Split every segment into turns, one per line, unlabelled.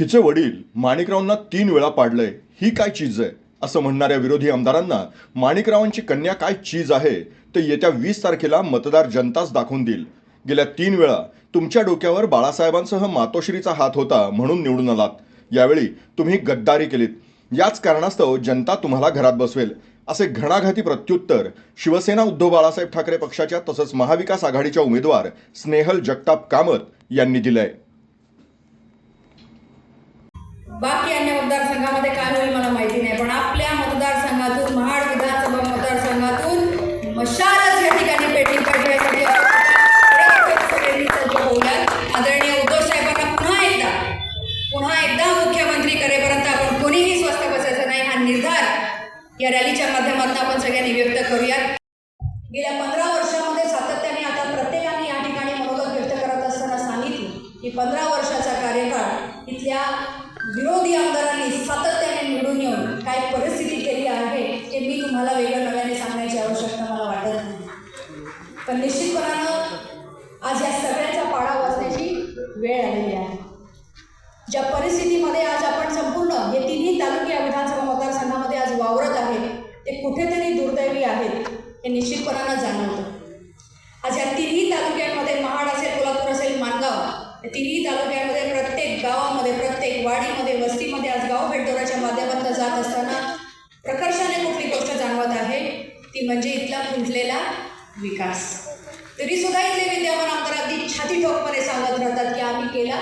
हिचे वडील माणिकरावांना तीन वेळा पाडलंय. ही काय चीज आहे? असं म्हणणाऱ्या विरोधी आमदारांना माणिकरावांची कन्या काय चीज आहे? ते येत्या वीस तारखेला मतदार जनताच दाखवून देईल. गेल्या तीन वेळा तुमच्या डोक्यावर बाळासाहेबांसह मातोश्रीचा हात होता म्हणून निवडून आलात. यावेळी तुम्ही गद्दारी केलीत. याच कारणास्तव जनता तुम्हाला घरात बसवेल. असे घणाघाती प्रत्युत्तर शिवसेना उद्धव बाळासाहेब ठाकरे पक्षाच्या तसंच महाविकास आघाडीच्या उमेदवार स्नेहल जगताप कामत यांनी दिलंय.
बाकी अन्य मतदारसंघामध्ये काय होईल मला माहिती नाही पण आपल्या मतदारसंघातून महाड विधानसभा मतदारसंघातून मशालच या ठिकाणी पेटली पाहिजे यासाठी सज्ज होऊयात आदरणीय उद्धव साहेबांना पुन्हा एकदा पुन्हा एकदा मुख्यमंत्री करेपर्यंत आपण कोणीही स्वस्त बसायचं नाही हा निर्धार या रॅलीच्या माध्यमातून आपण सगळ्यांनी व्यक्त करूयात. गेल्या पंधरा वर्षामध्ये सातत्याने आता प्रत्येकाने या ठिकाणी मनोगत व्यक्त करत असताना सांगितलं की पंधरा वर्षाचा कार्यकाळ इथल्या विरोधी आमदारांनी सातत्याने निवडून येऊन काय परिस्थिती केली आहे हे मी तुम्हाला वेगळं नव्याने सांगण्याची आवश्यकता मला वाटत नाही. पण निश्चितपणानं आज या सगळ्यांचा पाडा वाचण्याची वेळ आलेली आहे. ज्या परिस्थितीमध्ये आज आपण संपूर्ण हे तिन्ही तालुके या विधानसभा मतदारसंघामध्ये आज वावरत आहे ते कुठेतरी दुर्दैवी आहेत हे निश्चितपणानं जाणवतं आज या तिन्ही तालुक्यांमध्ये महाड असेल कोल्हापूर असेल माणगाव या तिन्ही तालुक्यामध्ये प्रत्येक गावामध्ये प्रत्येक वाडीमध्ये वस्तीमध्ये आज गाव भेटदोराच्या माध्यमातून जात असताना प्रकर्षाने कुठली गोष्ट जाणवत आहे? ती म्हणजे इथला खुंटलेला विकास. तरीसुद्धा इथले विद्यमान आमदार अगदी छाती ठोकपणे सांगत राहतात की आम्ही केला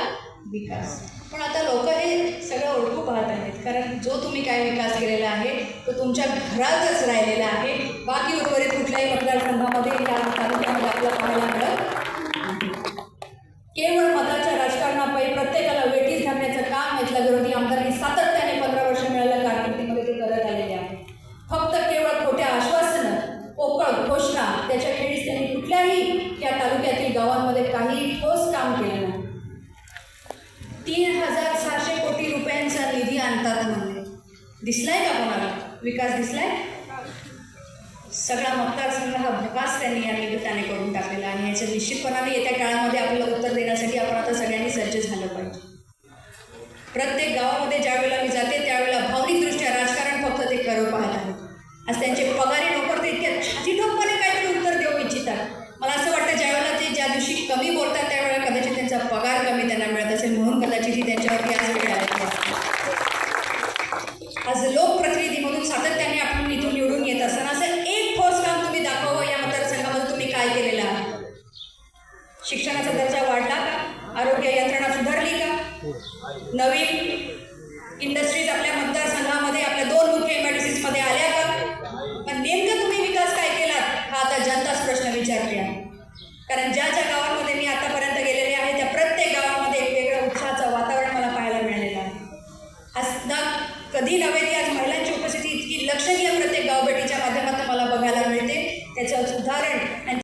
विकास. पण आता लोक हे सगळं ओळखू पाहत आहेत. कारण जो तुम्ही काय विकास केलेला आहे तो तुमच्या घरातच राहिलेला आहे. बाकी उर्वरित कुठल्याही मतदारसंघामध्ये या तालुक्यामध्ये आपल्याला पाहायला मिळत नाही. केवळ मताच्या राजकारणापायी प्रत्येकाला वेटीस धरण्याचं विरोधी आमदारांनी सातत्याने पंधरा वर्ष मिळाल्या कारकिर्दीमध्ये ते करत आलेले आहे फक्त केवळ खोट्या आश्वासनं पोकळ घोषणा त्याच्या खेळीस त्यांनी कुठल्याही त्या तालुक्यातील गावांमध्ये काही ठोस काम केलं नाही. तीन हजार सहाशे कोटी रुपयांचा निधी आणतात म्हणजे दिसलाय का कोणाला? विकास दिसलाय? सगळा मतदारसंघ हा भकास त्यांनी या निमित्ताने करून टाकलेला आहे. याच्या निश्चितपणाने येत्या काळामध्ये आपल्याला उत्तर देण्यासाठी आपण आता सगळ्यांनी सज्ज झालं पाहिजे प्रत्येक गावामध्ये ज्या वेळेला मी जाते त्यावेळेला भावनिकदृष्ट्या राजकारण फक्त ते करत पाहत आहेत आज त्यांचे पगारी नोकर ते इतक्या छाती ठोकपणे काहीतरी उत्तर देऊ इच्छितात मला असं वाटतं ज्या वेळेला ते ज्या दिवशी कमी बोलतात त्यावेळेला कदाचित त्यांचा पगार कमी त्यांना मिळत असेल म्हणून कदाचित ही त्यांच्यावरती आज वेळ आलेली आहे. आज लोकप्रतिनिधीमधून सातत्याने आपण इथून निवडून येत असताना असं एक ठोस काम तुम्ही दाखवावं या मतदारसंघामध्ये तुम्ही काय केलेलं आहे? शिक्षणाचा दर्जा वाढला का? आरोग्य यंत्रणा सुधारली का? नवीन इंडस्ट्रीज आपल्या कधी नव्हे ती. आज महिलांची उपस्थिती इतकी लक्षणीय प्रत्येक गावभेटीच्या माध्यमातून मला बघायला मिळते. त्याचं उदाहरण